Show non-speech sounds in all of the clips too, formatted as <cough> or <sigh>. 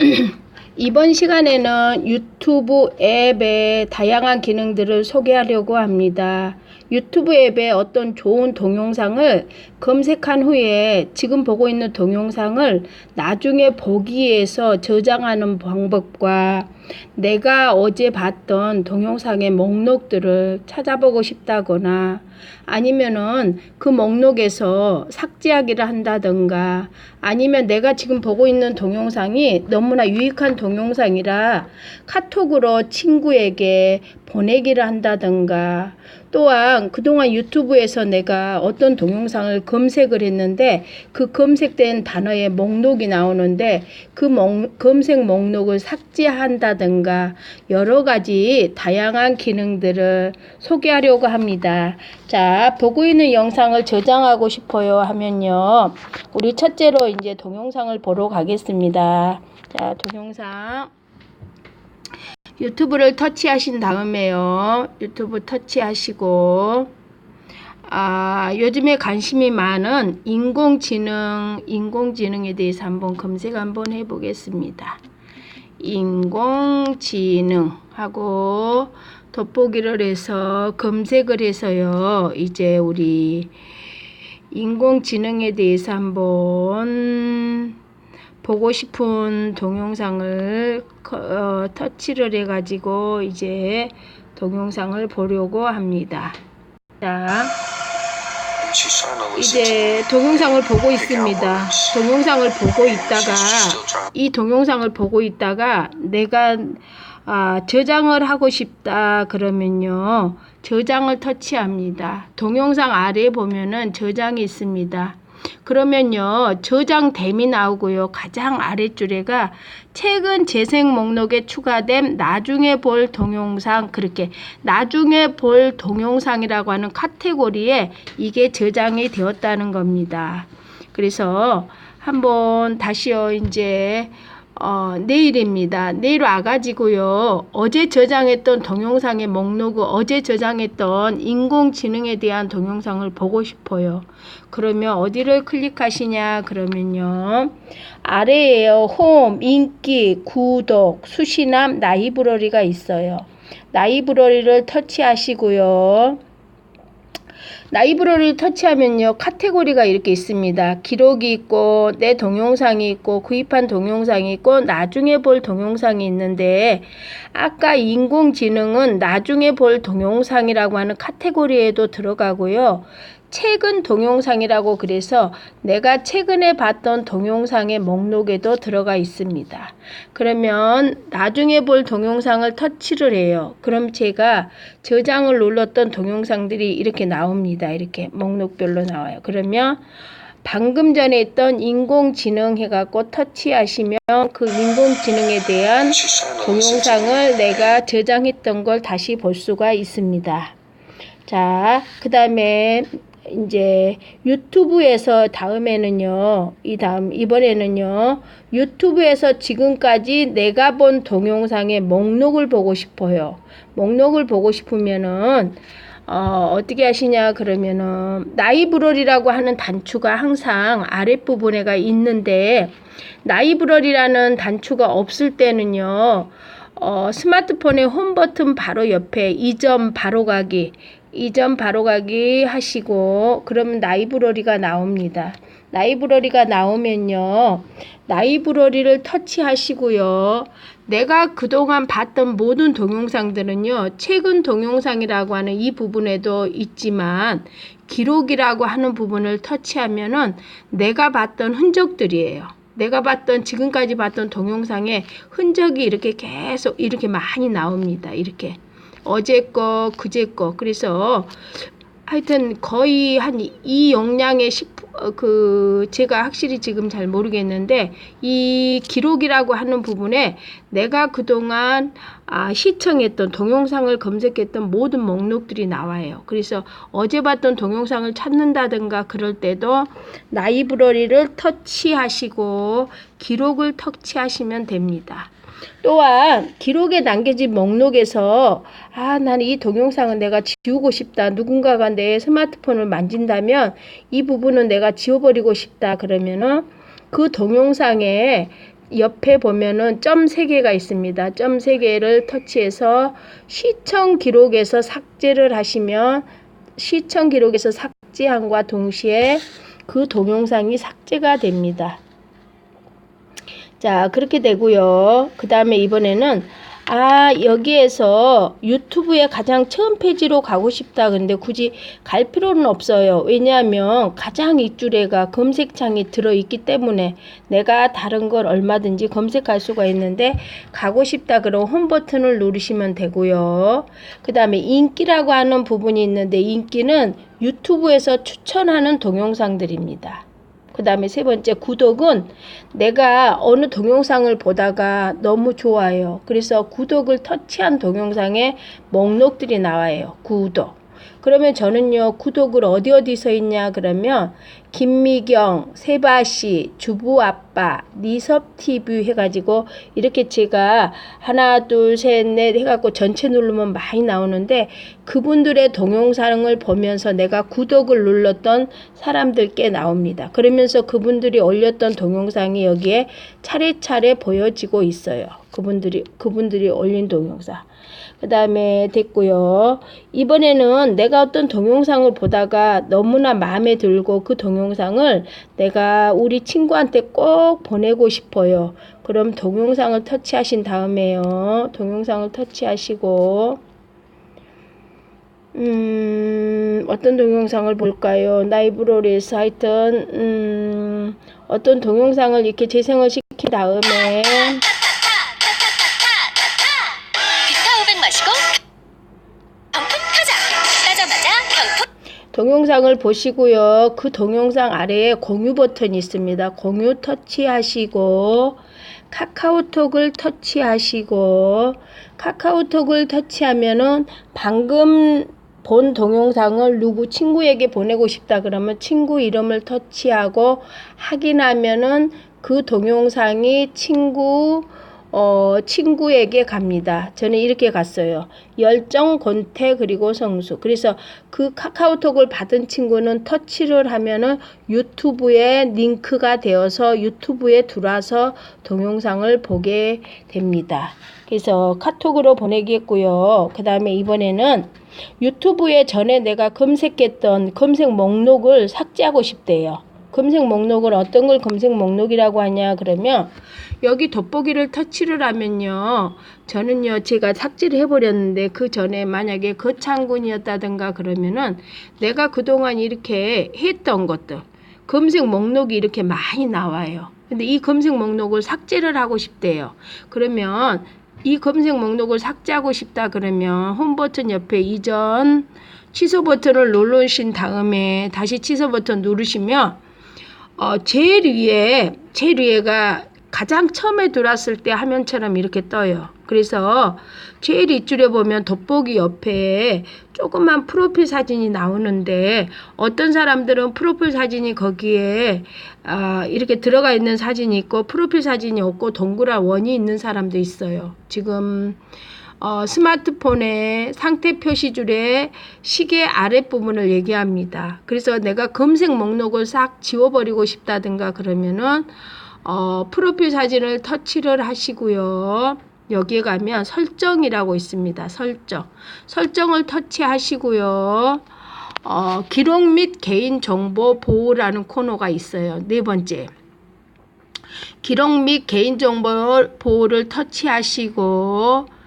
<coughs> 이번 시간에는 유튜브 앱의 다양한 기능들을 소개하려고 합니다. 유튜브 앱에 어떤 좋은 동영상을 검색한 후에 지금 보고 있는 동영상을 나중에 보기 위해서 저장하는 방법과 내가 어제 봤던 동영상의 목록들을 찾아보고 싶다거나 아니면은 그 목록에서 삭제하기를 한다던가 아니면 내가 지금 보고 있는 동영상이 너무나 유익한 동영상이라 카톡으로 친구에게 보내기를 한다던가 또한 그동안 유튜브에서 내가 어떤 동영상을 검색을 했는데 그 검색된 단어의 목록이 나오는데 그 목, 검색 목록을 삭제한다든가 여러 가지 다양한 기능들을 소개하려고 합니다. 자, 보고 있는 영상을 저장하고 싶어요 하면요. 우리 첫째로 이제 동영상을 보러 가겠습니다. 자, 동영상. 유튜브를 터치하신 다음에요. 유튜브 터치하시고 아, 요즘에 관심이 많은 인공지능, 인공지능에 대해서 한번 검색 한번 해보겠습니다. 인공지능 하고 돋보기를 해서 검색을 해서요. 이제 우리 인공지능에 대해서 한번 보고 싶은 동영상을 어, 터치를 해 가지고 이제 동영상을 보려고 합니다. 자, 이제 동영상을 보고 있습니다. 동영상을 보고 있다가 이 동영상을 보고 있다가 내가 아, 저장을 하고 싶다 그러면요. 저장을 터치합니다. 동영상 아래에 보면은 저장이 있습니다. 그러면요 저장됨이 나오고요. 가장 아래줄에가 최근 재생 목록에 추가된 나중에 볼 동영상 그렇게 나중에 볼 동영상이라고 하는 카테고리에 이게 저장이 되었다는 겁니다. 그래서 한번 다시요 이제 어, 내일입니다. 내일 와가지고요. 어제 저장했던 동영상의 목록을 어제 저장했던 인공지능에 대한 동영상을 보고 싶어요. 그러면 어디를 클릭하시냐 그러면요. 아래에요. 홈, 인기, 구독, 수신함, 라이브러리가 있어요. 라이브러리를 터치하시고요. 라이브러리를 터치하면요 카테고리가 이렇게 있습니다. 기록이 있고 내 동영상이 있고 구입한 동영상이 있고 나중에 볼 동영상이 있는데 아까 인공지능은 나중에 볼 동영상이라고 하는 카테고리에도 들어가고요 최근 동영상이라고 그래서 내가 최근에 봤던 동영상의 목록에도 들어가 있습니다. 그러면 나중에 볼 동영상을 터치를 해요. 그럼 제가 저장을 눌렀던 동영상들이 이렇게 나옵니다. 이렇게 목록별로 나와요. 그러면 방금 전에 했던 인공지능 해갖고 터치하시면 그 인공지능에 대한 동영상을 내가 저장했던 걸 다시 볼 수가 있습니다. 자, 그 다음에 이제 유튜브에서 다음에는요, 이 다음, 이번에는요, 유튜브에서 지금까지 내가 본 동영상의 목록을 보고 싶어요. 목록을 보고 싶으면은, 어, 어떻게 하시냐, 그러면은, 라이브러리라고 하는 단추가 항상 아랫부분에가 있는데, 라이브러리라는 단추가 없을 때는요, 어, 스마트폰의 홈 버튼 바로 옆에 이점 바로 가기 이점 바로 가기 하시고 그러면 라이브러리가 나옵니다. 라이브러리가 나오면요. 라이브러리를 터치하시고요. 내가 그동안 봤던 모든 동영상들은요. 최근 동영상이라고 하는 이 부분에도 있지만 기록이라고 하는 부분을 터치하면은 내가 봤던 흔적들이에요. 내가 봤던 지금까지 봤던 동영상에 흔적이 이렇게 계속 이렇게 많이 나옵니다. 이렇게. 어제 거, 그제 거. 그래서 하여튼 거의 한 이 용량의 10, 어, 그, 제가 확실히 지금 잘 모르겠는데, 이 기록이라고 하는 부분에 내가 그동안 아, 시청했던 동영상을 검색했던 모든 목록들이 나와요. 그래서 어제 봤던 동영상을 찾는다든가 그럴 때도 라이브러리를 터치하시고 기록을 터치하시면 됩니다. 또한 기록에 남겨진 목록에서 아, 나는 이 동영상은 내가 지우고 싶다. 누군가가 내 스마트폰을 만진다면 이 부분은 내가 지워버리고 싶다. 그러면은 그 동영상에 옆에 보면은 점 3개가 있습니다. 점 3개를 터치해서 시청 기록에서 삭제를 하시면 시청 기록에서 삭제함과 동시에 그 동영상이 삭제가 됩니다. 자, 그렇게 되고요. 그 다음에 이번에는 아, 여기에서 유튜브에 가장 처음 페이지로 가고 싶다. 근데 굳이 갈 필요는 없어요. 왜냐하면 가장 윗줄에가 검색창이 들어있기 때문에 내가 다른 걸 얼마든지 검색할 수가 있는데 가고 싶다. 그럼 홈 버튼을 누르시면 되고요. 그 다음에 인기라고 하는 부분이 있는데 인기는 유튜브에서 추천하는 동영상들입니다. 그 다음에 세 번째 구독은 내가 어느 동영상을 보다가 너무 좋아요. 그래서 구독을 터치한 동영상에 목록들이 나와요. 구독. 그러면 저는요, 구독을 어디 어디서 있냐, 그러면, 김미경, 세바씨, 주부아빠, 니섭TV 해가지고, 이렇게 제가 하나, 둘, 셋, 넷 해갖고 전체 누르면 많이 나오는데, 그분들의 동영상을 보면서 내가 구독을 눌렀던 사람들 꽤 나옵니다. 그러면서 그분들이 올렸던 동영상이 여기에 차례차례 보여지고 있어요. 그분들이, 그분들이 올린 동영상. 그 다음에 됐고요. 이번에는 내가 어떤 동영상을 보다가 너무나 마음에 들고 그 동영상을 내가 우리 친구한테 꼭 보내고 싶어요. 그럼 동영상을 터치하신 다음에요. 동영상을 터치하시고 음, 어떤 동영상을 볼까요? 나이브로리 사이튼 음, 어떤 동영상을 이렇게 재생을 시킨 다음에 동영상을 보시고요. 그 동영상 아래에 공유 버튼이 있습니다. 공유 터치하시고 카카오톡을 터치하시고 카카오톡을 터치하면은 방금 본 동영상을 누구 친구에게 보내고 싶다 그러면 친구 이름을 터치하고 확인하면은 그 동영상이 친구 어, 친구에게 갑니다. 저는 이렇게 갔어요. 열정, 권태, 그리고 성수. 그래서 그 카카오톡을 받은 친구는 터치를 하면은 유튜브에 링크가 되어서 유튜브에 들어와서 동영상을 보게 됩니다. 그래서 카톡으로 보내겠고요. 그 다음에 이번에는 유튜브에 전에 내가 검색했던 검색 목록을 삭제하고 싶대요. 검색 목록을 어떤 걸 검색 목록이라고 하냐 그러면 여기 돋보기를 터치를 하면요. 저는요 제가 삭제를 해버렸는데 그 전에 만약에 거창군이었다든가 그러면은 내가 그동안 이렇게 했던 것들 검색 목록이 이렇게 많이 나와요. 근데 이 검색 목록을 삭제를 하고 싶대요. 그러면 이 검색 목록을 삭제하고 싶다 그러면 홈 버튼 옆에 이전 취소 버튼을 누르신 다음에 다시 취소 버튼 누르시면 어, 제일 위에, 제일 위에가 가장 처음에 들어왔을 때 화면처럼 이렇게 떠요. 그래서 제일 윗줄에 보면 돋보기 옆에 조그만 프로필 사진이 나오는데 어떤 사람들은 프로필 사진이 거기에 아, 이렇게 들어가 있는 사진이 있고 프로필 사진이 없고 동그란 원이 있는 사람도 있어요. 지금 어, 스마트폰의 상태 표시줄의 시계 아랫부분을 얘기합니다. 그래서 내가 검색 목록을 싹 지워버리고 싶다든가 그러면은 어, 프로필 사진을 터치를 하시고요. 여기에 가면 설정이라고 있습니다. 설정. 설정을 터치하시고요. 어, 기록 및 개인정보 보호라는 코너가 있어요. 네 번째. 기록 및 개인정보 보호를 터치하시고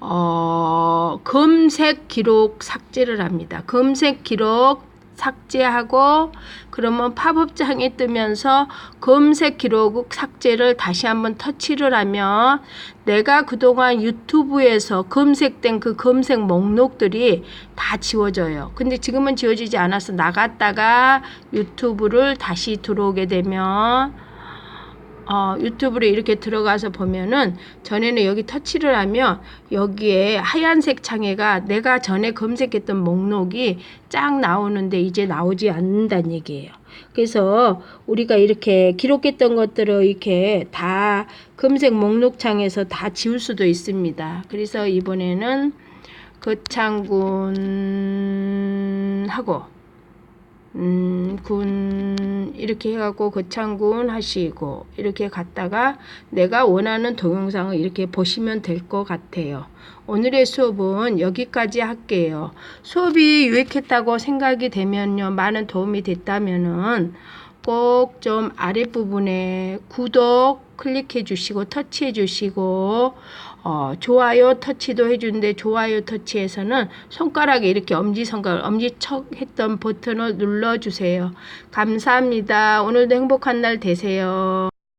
어, 검색 기록 삭제를 합니다. 검색 기록 삭제하고 그러면 팝업 창이 뜨면서 검색 기록 삭제를 다시 한번 터치를 하면 내가 그동안 유튜브에서 검색된 그 검색 목록들이 다 지워져요. 근데 지금은 지워지지 않아서 나갔다가 유튜브를 다시 들어오게 되면 어, 유튜브를 이렇게 들어가서 보면은 전에는 여기 터치를 하면 여기에 하얀색 창에가 내가 전에 검색했던 목록이 쫙 나오는데 이제 나오지 않는다는 얘기예요. 그래서 우리가 이렇게 기록했던 것들을 이렇게 다 검색 목록창에서 다 지울 수도 있습니다. 그래서 이번에는 거창군 하고 음, 군 이렇게 해갖고 거창군 하시고 이렇게 갔다가 내가 원하는 동영상을 이렇게 보시면 될 것 같아요. 오늘의 수업은 여기까지 할게요. 수업이 유익했다고 생각이 되면요, 많은 도움이 됐다면은 꼭 좀 아랫부분에 구독 클릭해 주시고 터치해 주시고 어, 좋아요 터치도 해주는데 좋아요 터치에서는 손가락에 이렇게 엄지손가락 엄지척 했던 버튼을 눌러주세요. 감사합니다. 오늘도 행복한 날 되세요.